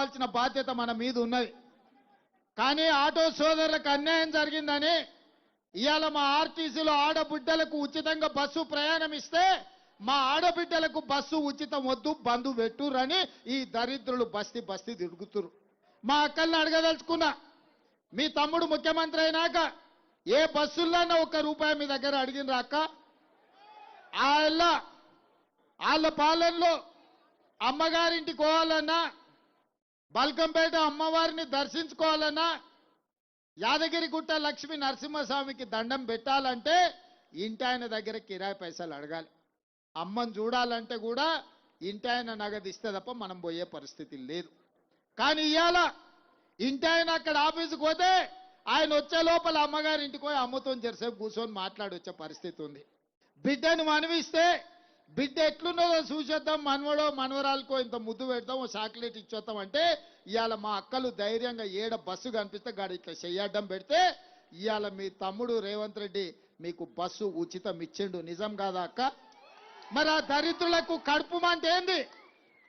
కాపాడుకోవాల్సిన బాధ్యత మన మీద ఉన్నది. కానీ ఆటో సోదరులకు అన్యాయం జరిగిందని ఇవాళ మా ఆర్టీసీలో ఆడబిడ్డలకు ఉచితంగా బస్సు ప్రయాణం ఇస్తే మా ఆడబిడ్డలకు బస్సు ఉచితం వద్దు బంధు పెట్టురని ఈ దరిద్రులు బస్తీ బస్తీ తిరుగుతురు. మా అక్కల్ని అడగదలుచుకున్నా మీ తమ్ముడు ముఖ్యమంత్రి అయినాక ఏ బస్సుల్లోనే ఒక్క రూపాయి మీ దగ్గర అడిగిన అక్క? వాళ్ళ వాళ్ళ పాలనలో అమ్మగారింటికి పోవాలన్నా బల్కంపేట అమ్మవారిని దర్శించుకోవాలన్నా యాదగిరిగుట్ట లక్ష్మి నరసింహస్వామికి దండం పెట్టాలంటే ఇంటి ఆయన దగ్గర కిరాయి పైసలు అడగాలి. అమ్మని చూడాలంటే కూడా ఇంటి ఆయన నగదు ఇస్తే తప్ప మనం పోయే పరిస్థితి లేదు. కానీ ఇవాళ ఇంటి ఆయన అక్కడ ఆఫీసుకు పోతే ఆయన వచ్చే లోపల అమ్మగారి ఇంటికి పోయి అమ్మతో జరిసేపు కూర్చొని మాట్లాడి వచ్చే పరిస్థితి ఉంది. బిడ్డను మనవిస్తే బిడ్డ ఎట్లున్నదో చూసేద్దాం మనవడో మనవరాలకో ఇంత ముద్దు పెడతాం చాక్లెట్ ఇచ్చేద్దాం అంటే ఇవాళ మా అక్కలు ధైర్యంగా ఏడ బస్సు కనిపిస్తే గాడి ఇట్లా చెయ్యడం పెడితే ఇవాళ మీ తమ్ముడు రేవంత్ రెడ్డి మీకు బస్సు ఉచితం ఇచ్చిండు. నిజం కాదా అక్క? మరి ఆ దరిద్రులకు కడుపు అంటే ఏంది?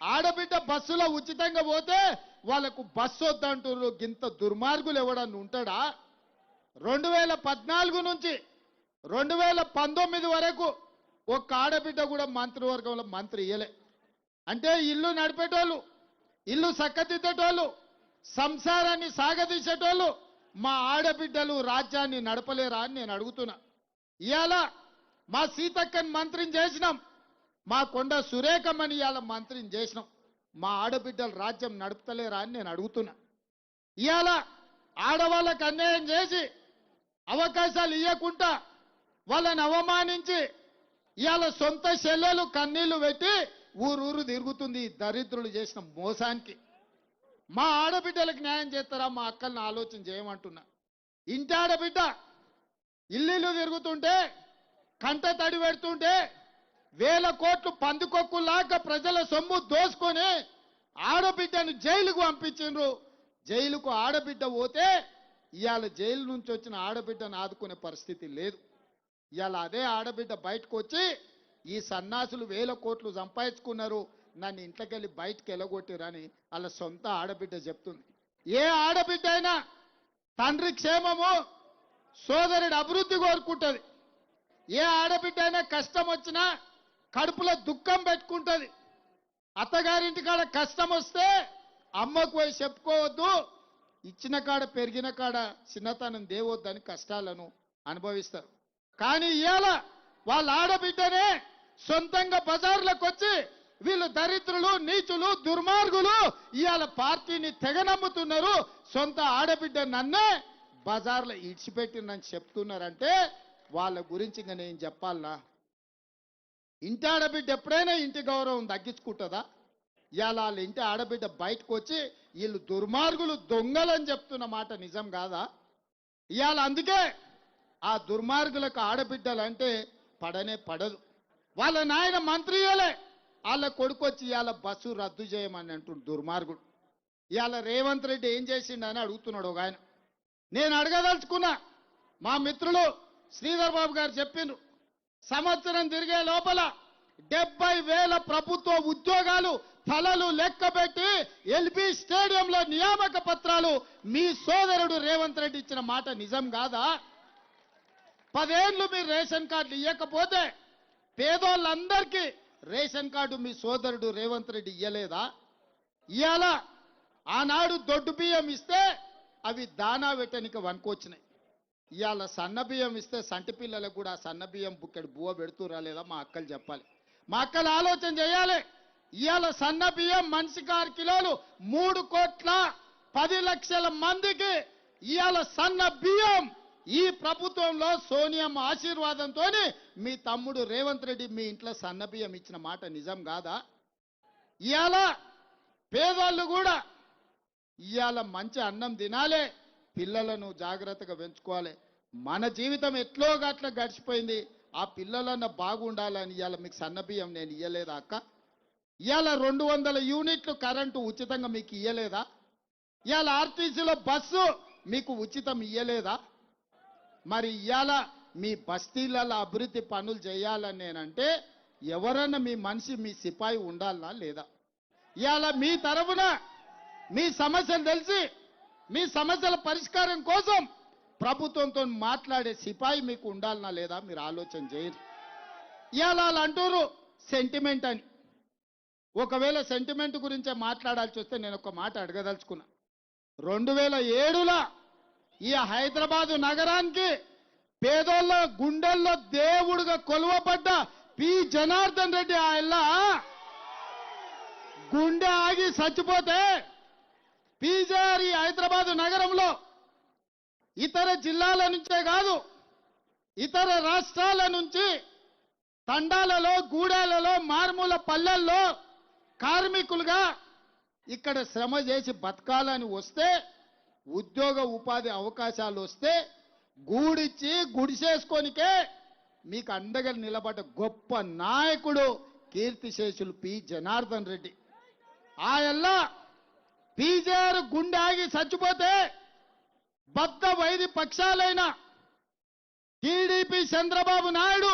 ఆడబిడ్డ బస్సులో ఉచితంగా పోతే వాళ్ళకు బస్సు వద్దంటున్నారు గింత దుర్మార్గులు ఎవడన్నా ఉంటాడా? రెండు వేల పద్నాలుగు నుంచి రెండు వేల పంతొమ్మిది వరకు ఒక్క ఆడబిడ్డ కూడా మంత్రివర్గంలో మంత్రి ఇయ్యలే. అంటే ఇల్లు నడిపేటోళ్ళు ఇల్లు చక్కదిద్దేటోళ్ళు సంసారాన్ని సాగదీసేటోళ్ళు మా ఆడబిడ్డలు రాజ్యాన్ని నడపలేరా అని నేను అడుగుతున్నా. ఇవాళ మా సీతక్కని మంత్రిని చేసినాం మా కొండ సురేఖమ్మని ఇవాళ మంత్రిని చేసినాం మా ఆడబిడ్డలు రాజ్యం నడుపుతలేరా అని నేను అడుగుతున్నా. ఇవాళ ఆడవాళ్ళకు అన్యాయం చేసి అవకాశాలు ఇవ్వకుండా వాళ్ళని అవమానించి ఇవాళ సొంత చెల్లెలు కన్నీళ్ళు పెట్టి ఊరూరు తిరుగుతుంది దరిద్రులు చేసిన మోసానికి. మా ఆడబిడ్డలకు న్యాయం చేస్తారా మా అక్కల్ని ఆలోచన చేయమంటున్నా. ఇంటి ఆడబిడ్డ ఇల్లు తిరుగుతుంటే కంట తడి పెడుతుంటే వేల కోట్లు పందుకొక్కులాగా ప్రజల సొమ్ము దోసుకొని ఆడబిడ్డను జైలుకు పంపించిండ్రు. జైలుకు ఆడబిడ్డ పోతే ఇవాళ జైలు నుంచి వచ్చిన ఆడబిడ్డను ఆదుకునే పరిస్థితి లేదు. ఇలా అదే ఆడబిడ్డ బయటకు వచ్చి ఈ సన్నాసులు వేల కోట్లు సంపాదించుకున్నారు నన్ను ఇంట్లోకి వెళ్ళి బయటకు వెళ్ళగొట్టిరని వాళ్ళ సొంత ఆడబిడ్డ చెప్తుంది. ఏ ఆడబిడ్డ అయినా తండ్రి క్షేమము సోదరుడి అభివృద్ధి కోరుకుంటుంది. ఏ ఆడబిడ్డ అయినా కష్టం వచ్చినా కడుపులో దుఃఖం పెట్టుకుంటుంది. అత్తగారింటి కాడ కష్టం వస్తే అమ్మకు పోయి చెప్పుకోవద్దు. ఇచ్చిన కాడ పెరిగిన కాడ చిన్నతనం దేవొద్దని కష్టాలను అనుభవిస్తారు. కానీ ఇవాళ వాళ్ళ ఆడబిడ్డనే సొంతంగా బజార్లకు వచ్చి వీళ్ళు దరిద్రులు నీచులు దుర్మార్గులు ఇవాళ పార్టీని తెగ నమ్ముతున్నారు సొంత ఆడబిడ్డ నన్నే బజార్లో ఇడిచిపెట్టిందని చెప్తున్నారంటే వాళ్ళ గురించి ఇంకా నేను చెప్పాలనా? ఇంటి ఆడబిడ్డ ఎప్పుడైనా ఇంటి గౌరవం తగ్గించుకుంటుందా? ఇవాళ వాళ్ళ ఇంటి ఆడబిడ్డ బయటకు వచ్చి వీళ్ళు దుర్మార్గులు దొంగలని చెప్తున్న మాట నిజం కాదా? ఇవాళ అందుకే ఆ దుర్మార్గులకు ఆడబిడ్డలు అంటే పడనే పడదు. వాళ్ళ నాయన మంత్రియలే. వాళ్ళ కొడుకు వచ్చి ఇవాళ బస్సు రద్దు చేయమని అంటుండు దుర్మార్గుడు. ఇవాళ రేవంత్ రెడ్డి ఏం చేసిండని అడుగుతున్నాడు ఒక ఆయన. నేను అడగదలుచుకున్నా. మా మిత్రులు శ్రీధర్ బాబు గారు చెప్పిండ్రు. సంవత్సరం తిరిగే లోపల డెబ్బై వేల ప్రభుత్వ ఉద్యోగాలు తలలు లెక్కబెట్టి ఎల్బీ స్టేడియంలో నియామక పత్రాలు మీ సోదరుడు రేవంత్ రెడ్డి ఇచ్చిన మాట నిజం కాదా? పదేళ్ళు మీరు రేషన్ కార్డులు ఇవ్వకపోతే పేదోళ్ళందరికీ రేషన్ కార్డు మీ సోదరుడు రేవంత్ రెడ్డి ఇయ్యలేదా? ఇవాళ ఆనాడు దొడ్డు బియ్యం ఇస్తే అవి దానా పెట్టనికి వనుకొచ్చినాయి ఇవాళ సన్న బియ్యం ఇస్తే సంటి పిల్లలకు కూడా సన్న బియ్యం బుక్కెడు బువ్వ పెడుతురా లేదా మా అక్కలు చెప్పాలి. మా అక్కలు ఆలోచన చేయాలి. ఇవాళ సన్న బియ్యం మనిషికి ఆరు కిలోలు మూడు కోట్ల పది లక్షల మందికి ఇవాళ సన్న బియ్యం ఈ ప్రభుత్వంలో సోనియమ్మ ఆశీర్వాదంతో మీ తమ్ముడు రేవంత్ రెడ్డి మీ ఇంట్లో సన్న బియ్యం ఇచ్చిన మాట నిజం కాదా? ఇవాళ పేదవాళ్ళు కూడా ఇవాళ మంచి అన్నం తినాలే పిల్లలను జాగ్రత్తగా పెంచుకోవాలి. మన జీవితం ఎట్లో గట్ల గడిచిపోయింది ఆ పిల్లలన్న బాగుండాలని ఇవాళ మీకు సన్నబియ్యం నేను ఇయ్యలేదా అక్క? ఇవాళ రెండు వందల యూనిట్లు కరెంటు ఉచితంగా మీకు ఇయ్యలేదా? ఇవాళ ఆర్టీసీలో బస్సు మీకు ఉచితం ఇయ్యలేదా? మరి ఇవాళ మీ బస్తీలలో అభివృద్ధి పనులు చేయాలని నేనంటే ఎవరన్నా మీ మనిషి మీ సిపాయి ఉండాలనా లేదా? ఇవాళ మీ తరఫున మీ సమస్యలు తెలిసి మీ సమస్యల పరిష్కారం కోసం ప్రభుత్వంతో మాట్లాడే సిపాయి మీకు ఉండాలనా లేదా మీరు ఆలోచన చేయరు ఇవాళ వాళ్ళు అంటారు సెంటిమెంట్ అని. ఒకవేళ సెంటిమెంట్ గురించే మాట్లాడాల్సి వస్తే నేను ఒక మాట అడగదలుచుకున్నా. రెండు వేల ఏడులో ఈ హైదరాబాదు నగరానికి పేదోళ్ళ గుండెల్లో దేవుడుగా కొలువబడ్డ పి. జనార్దన్ రెడ్డి ఆయన గుండె ఆగి చచ్చిపోతే పీజారి హైదరాబాదు నగరంలో ఇతర జిల్లాల నుంచే కాదు ఇతర రాష్ట్రాల నుంచి తండాలలో గూడాలలో మారుమూల పల్లెల్లో కార్మికులుగా ఇక్కడ శ్రమ చేసి బతకాలని వస్తే ఉద్యోగ ఉపాధి అవకాశాలు వస్తే గూడిచ్చి గుడిసేసుకొనికే మీకు అండగా నిలబడ్డ గొప్ప నాయకుడు కీర్తిశేషులు పి. జనార్దన్ రెడ్డి. ఆయల్లా పీజేఆర్ గుండె ఆగి చచ్చిపోతే బద్ద వైది పక్షాలైన టీడీపీ చంద్రబాబు నాయుడు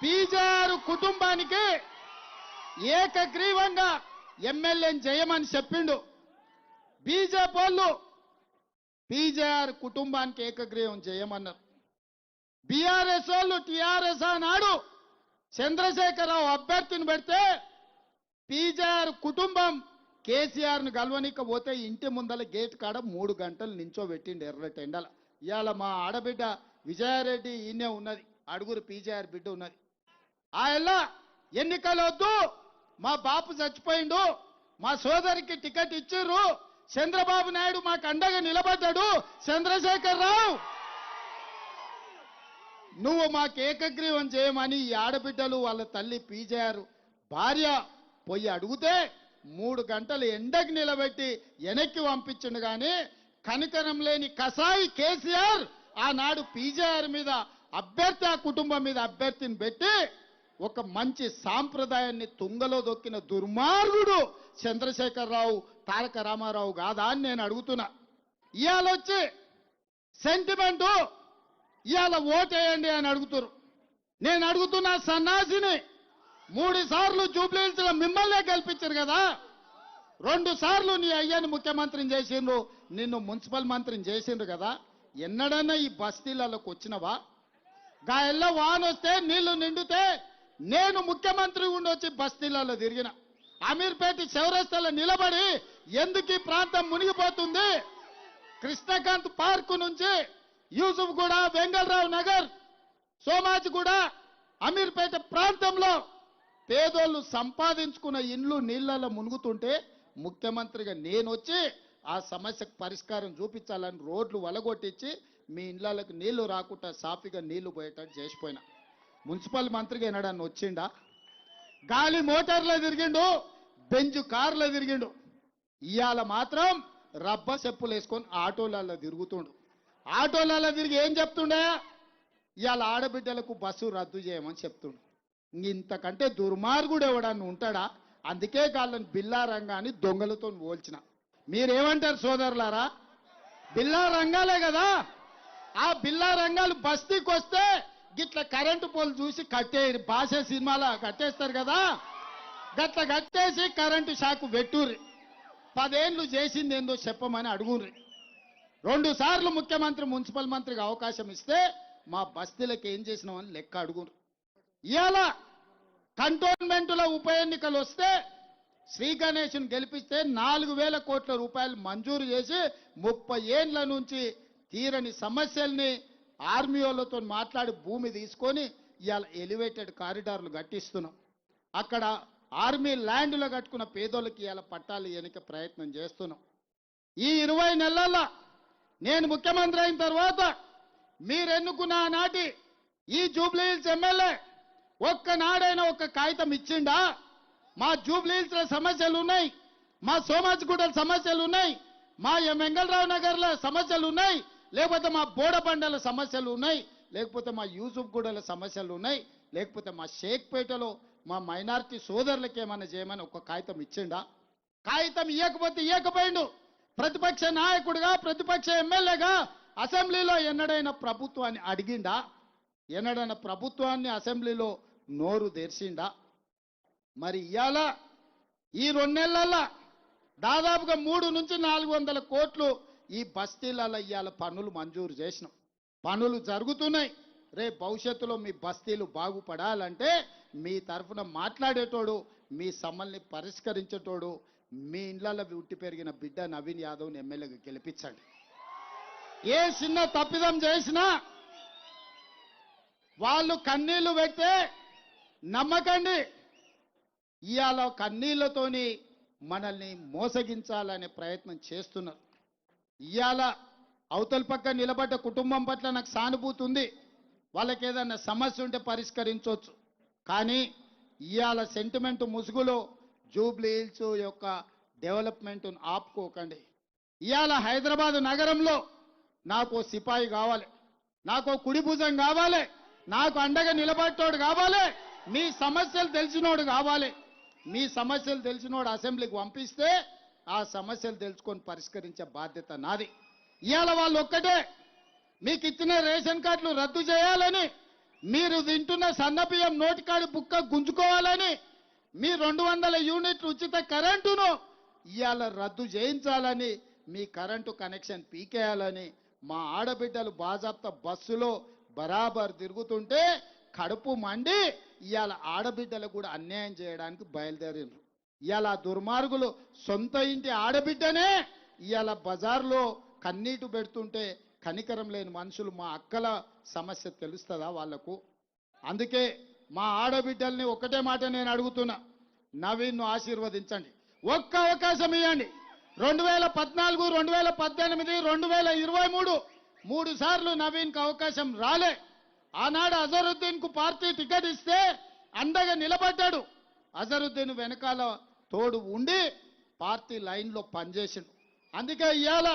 పీజేఆర్ కుటుంబానికి ఏకగ్రీవంగా ఎమ్మెల్యేని చేయమని చెప్పిండు. బీజేపీ వాళ్ళు పీజేఆర్ కుటుంబానికి ఏకగ్రీవం చేయమన్నారు బీఆర్ఎస్ వాళ్ళు టీఆర్ఎస్ ఆనాడు చంద్రశేఖరరావు అభ్యర్థిని పెడితే పీజేఆర్ కుటుంబం కేసీఆర్ను ను ఇంటి ముందల గేట్ కాడ మూడు గంటలు నించోబెట్టిండు ఎర్రటి ఎండల ఇవాళ మా ఆడబిడ్డ విజయారెడ్డి ఈయనే ఉన్నది. అడుగురు పీజేఆర్ బిడ్డ ఉన్నది. ఆ ఎన్నికలు వద్దు మా బాపు చచ్చిపోయిండు మా సోదరికి టికెట్ ఇచ్చిర్రు చంద్రబాబు నాయుడు మాకు అండగా నిలబడ్డాడు. చంద్రశేఖర్ రావు నువ్వు మాకు ఏకగ్రీవం చేయమని ఈ ఆడబిడ్డలు వాళ్ళ తల్లి పీజేఆర్ భార్య పోయి అడిగితే మూడు గంటలు ఎండకి నిలబెట్టి వెనక్కి పంపించిండు కానీ కనికరం లేని కసాయి కేసీఆర్ ఆనాడు పీజేఆర్ మీద అభ్యర్థి ఆ కుటుంబం మీద అభ్యర్థిని పెట్టి ఒక మంచి సాంప్రదాయాన్ని తుంగలో దొక్కిన దుర్మార్గుడు చంద్రశేఖరరావు తారక రామారావు కాదా అని నేను అడుగుతున్నా. ఇవాళ వచ్చి సెంటిమెంటు ఇవాళ ఓటేయండి అని అడుగుతురు నేను అడుగుతున్నా సన్నాసిని మూడు సార్లు జూబ్లీహిల్స్ మిమ్మల్నే గెలిపించారు కదా. రెండు సార్లు నీ అయ్యని ముఖ్యమంత్రిని చేసిండ్రు నిన్ను మున్సిపల్ మంత్రిని చేసిండ్రు కదా. ఎన్నడన్నా ఈ బస్తీలలోకి వచ్చినవా? గా ఎల్ల వాన వస్తే నీళ్ళు నిండితే నేను ముఖ్యమంత్రి ఉండి వచ్చి బస్తీలలో తిరిగిన. అమీర్పేట చౌరస్తాలో నిలబడి ఎందుకు ఈ ప్రాంతం మునిగిపోతుంది? కృష్ణకాంత్ పార్క్ నుంచి యూసుఫ్ గూడ వెంగళరావు నగర్ సోమాజిగూడ అమీర్పేట ప్రాంతంలో పేదోళ్ళు సంపాదించుకున్న ఇండ్లు నీళ్ళలో మునుగుతుంటే ముఖ్యమంత్రిగా నేను వచ్చి ఆ సమస్యకు పరిష్కారం చూపించాలని రోడ్లు వలగొట్టించి మీ ఇండ్లకు నీళ్ళు రాకుండా సాఫీగా నీళ్ళు పోయేటట్టు చేసిపోయినా. మున్సిపల్ మంత్రిగా ఎనడాన్ని వచ్చిండా? గాలి మోటార్లో తిరిగిండు బెంచ్ కార్లో తిరిగిండు. ఇవాళ మాత్రం రబ్బ చెప్పులు వేసుకొని ఆటోలలో తిరుగుతుండు. ఆటోలలో తిరిగి ఏం చెప్తుండే? ఇవాళ ఆడబిడ్డలకు బస్సు రద్దు చేయమని చెప్తుండు. ఇంతకంటే దుర్మార్గుడు ఎవడన్నా ఉంటాడా? అందుకే కాళ్ళని బిల్లా రంగాన్ని దొంగలతో పోల్చిన. మీరేమంటారు సోదరులారా? బిల్లా రంగాలే కదా. ఆ బిల్లా రంగాలు బస్తీకి వస్తే గిట్ల కరెంటు పోల్ చూసి కట్టే భాష సినిమాలో కట్టేస్తారు కదా. గట్ల కట్టేసి కరెంటు షాకు పెట్టుర్రి. పదేండ్లు చేసింది ఏందో చెప్పమని అడుగుర్రి రెండు సార్లు ముఖ్యమంత్రి మున్సిపల్ మంత్రికి అవకాశం ఇస్తే మా బస్తీలకు ఏం చేసినామని లెక్క అడుగుండ్రు. ఇవాళ కంటోన్మెంటుల ఉప ఎన్నికలు వస్తే శ్రీ గణేష్ను గెలిపిస్తే నాలుగు వేల కోట్ల రూపాయలు మంజూరు చేసి ముప్పై ఏండ్ల నుంచి తీరని సమస్యల్ని ఆర్మీ వాళ్ళతో మాట్లాడి భూమి తీసుకొని ఇవాళ ఎలివేటెడ్ కారిడార్లు కట్టిస్తున్నాం. అక్కడ ఆర్మీ ల్యాండ్లో కట్టుకున్న పేదోళ్ళకి ఇలా పట్టాలు ఎన్నిక ప్రయత్నం చేస్తున్నాం. ఈ ఇరవై నెలల్లో నేను ముఖ్యమంత్రి అయిన తర్వాత మీరెన్నుకున్న నాటి ఈ జూబ్లీహిల్స్ ఎమ్మెల్యే ఒక్కనాడైనా ఒక్క కాగితం ఇచ్చిండా? మా జూబ్లీహిల్స్లో సమస్యలు ఉన్నాయి మా సోమాజిగూడల సమస్యలు ఉన్నాయి మా వెంగళరావు నగర్లో సమస్యలు ఉన్నాయి లేకపోతే మా బోడబండల సమస్యలు ఉన్నాయి లేకపోతే మా యూసుఫ్ గూడల సమస్యలు ఉన్నాయి లేకపోతే మా షేక్పేటలో మా మైనార్టీ సోదరులకి ఏమైనా చేయమని ఒక కాగితం ఇచ్చిండా? కాగితం ఇవ్వకపోతే ఇవ్వకపోయిండు ప్రతిపక్ష నాయకుడిగా ప్రతిపక్ష ఎమ్మెల్యేగా అసెంబ్లీలో ఎన్నడైనా ప్రభుత్వాన్ని అడిగిండా? ఎన్నడైనా ప్రభుత్వాన్ని అసెంబ్లీలో నోరు తెరిచిండా? మరి ఇవాళ ఈ రెండు నెలల్లో దాదాపుగా మూడు నుంచి నాలుగు వందల కోట్లు ఈ బస్తీలలో ఇవాళ పనులు మంజూరు చేసినాం. పనులు జరుగుతున్నాయి. రేపు భవిష్యత్తులో మీ బస్తీలు బాగుపడాలంటే మీ తరఫున మాట్లాడేటోడు మీ సమ్మల్ని పరిష్కరించేటోడు మీ ఇండ్లలో ఉట్టి పెరిగిన బిడ్డ నవీన్ యాదవ్ని ఎమ్మెల్యేగా గెలిపించండి. ఏ చిన్న తప్పిదం చేసినా వాళ్ళు కన్నీళ్ళు పెడితే నమ్మకండి. ఇవాళ కన్నీళ్ళతోని మనల్ని మోసగించాలనే ప్రయత్నం చేస్తున్నారు. ఇవాళ అవతల పక్క నిలబడ్డ కుటుంబం పట్ల నాకు సానుభూతి ఉంది. వాళ్ళకి ఏదైనా సమస్య ఉంటే పరిష్కరించవచ్చు. కానీ ఇవాళ సెంటిమెంట్ ముసుగులో జూబ్లీ హిల్స్ యొక్క డెవలప్మెంట్ను ఆపుకోకండి. ఇవాళ హైదరాబాద్ నగరంలో నాకు ఓ సిపాయి కావాలి నాకు ఓ కుడి భుజం కావాలి నాకు అండగా నిలబడ్డోడు కావాలి మీ సమస్యలు తెలిసినోడు కావాలి. మీ సమస్యలు తెలిసినోడు అసెంబ్లీకి పంపిస్తే ఆ సమస్యలు తెలుసుకొని పరిష్కరించే బాధ్యత నాది. ఇవాళ వాళ్ళు ఒక్కటే మీకు ఇచ్చిన రేషన్ కార్డులు రద్దు చేయాలని మీరు తింటున్న సన్నబియ్యం నోటికాడి బుక్క గుంజుకోవాలని మీ రెండు వందల యూనిట్లు ఉచిత కరెంటును ఇవాళ రద్దు చేయించాలని మీ కరెంటు కనెక్షన్ పీకేయాలని మా ఆడబిడ్డలు బాజాప్త బస్సులో బరాబర్ తిరుగుతుంటే కడుపు మండి ఇవాళ ఆడబిడ్డలు కూడా అన్యాయం చేయడానికి బయలుదేరిండ్రు ఇవాళ దుర్మార్గులు సొంత ఇంటి ఆడబిడ్డనే ఇవాళ బజార్లో కన్నీటు పెడుతుంటే కనికరం లేని మనుషులు మా అక్కల సమస్య తెలుస్తుందా వాళ్ళకు అందుకే మా ఆడబిడ్డల్ని ఒకటే మాట నేను అడుగుతున్నా. నవీన్ను ఆశీర్వదించండి. ఒక్క అవకాశం ఇవ్వండి రెండు వేల పద్నాలుగు రెండు వేల పద్దెనిమిది రెండు వేల ఇరవై మూడు మూడు సార్లు నవీన్కు అవకాశం రాలే. ఆనాడు అజరుద్దీన్కు పార్టీ టికెట్ ఇస్తే అండగా నిలబడ్డాడు. అజరుద్దీన్ వెనకాల తోడు ఉండి పార్టీ లైన్లో పనిచేసిండు. అందుకే ఇవాళ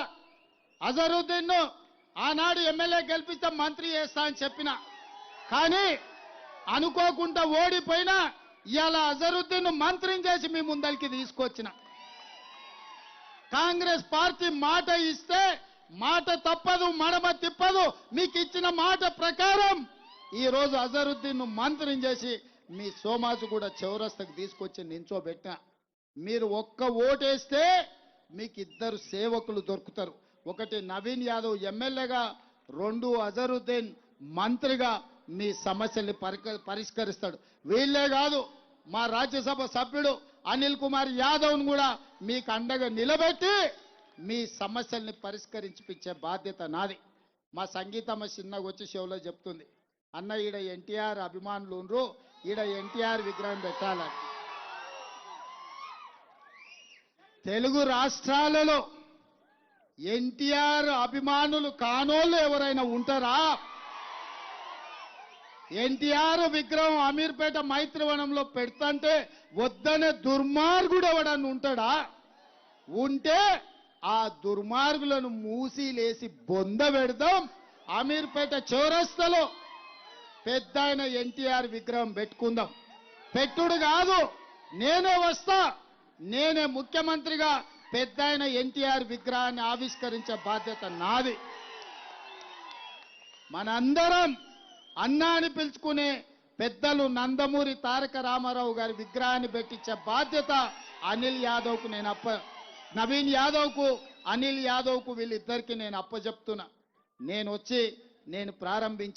అజరుద్దీన్ను ఆనాడు ఎమ్మెల్యే గెలిపిస్తే మంత్రి చేస్తా అని చెప్పిన. కానీ అనుకోకుండా ఓడిపోయినా ఇలా అజరుద్దీన్ మంత్రిని చేసి మీ ముందరికి తీసుకొచ్చిన. కాంగ్రెస్ పార్టీ మాట ఇస్తే మాట తప్పదు మడమ తిప్పదు. మీకు ఇచ్చిన మాట ప్రకారం ఈరోజు అజరుద్దీన్ మంత్రిని చేసి మీ సోమాజు కూడా చౌరస్తకు తీసుకొచ్చి నించోబెట్టిన. మీరు ఒక్క ఓటేస్తే మీకు ఇద్దరు సేవకులు దొరుకుతారు. ఒకటి నవీన్ యాదవ్ ఎమ్మెల్యేగా రెండు అజరుద్దీన్ మంత్రిగా మీ సమస్యల్ని పరిష్కరిస్తాడు. వీళ్ళే కాదు మా రాజ్యసభ సభ్యుడు అనిల్ కుమార్ యాదవ్ను కూడా మీకు అండగా నిలబెట్టి మీ సమస్యల్ని పరిష్కరించిపించే బాధ్యత నాది. మా సంగీతమ్మ చిన్నగా వచ్చి షోలో చెప్తుంది. అన్న ఈడ ఎన్టీఆర్ అభిమానులు ఉండ్రు ఈడ ఎన్టీఆర్ విగ్రహం పెట్టాలని. తెలుగు రాష్ట్రాలలో ఎన్టీఆర్ అభిమానులు కానోళ్ళు ఎవరైనా ఉంటారా? ఎన్టీఆర్ విగ్రహం అమీర్పేట మైత్రివనంలో పెడతంటే వద్దనే దుర్మార్గుడు ఎవడన్నా ఉంటాడా? ఉంటే ఆ దుర్మార్గులను మూసి లేసి బొంద పెడదాం అమీర్పేట చౌరస్తలో. పెద్ద ఆయన ఎన్టీఆర్ విగ్రహం పెట్టుకుందాం. పెట్టుడు కాదు నేనే వస్తా నేనే ముఖ్యమంత్రిగా పెద్ద ఆయన ఎన్టీఆర్ విగ్రహాన్ని ఆవిష్కరించే బాధ్యత నాది. మనందరం అన్నా అని పిలుచుకునే పెద్దలు నందమూరి తారక రామారావు గారి విగ్రహాన్ని పెట్టించే బాధ్యత అనిల్ యాదవ్కు నేను అప్ప నవీన్ యాదవ్కు అనిల్ యాదవ్కు వీళ్ళిద్దరికి నేను అప్పచెప్తున్నా నేను వచ్చి నేను ప్రారంభించి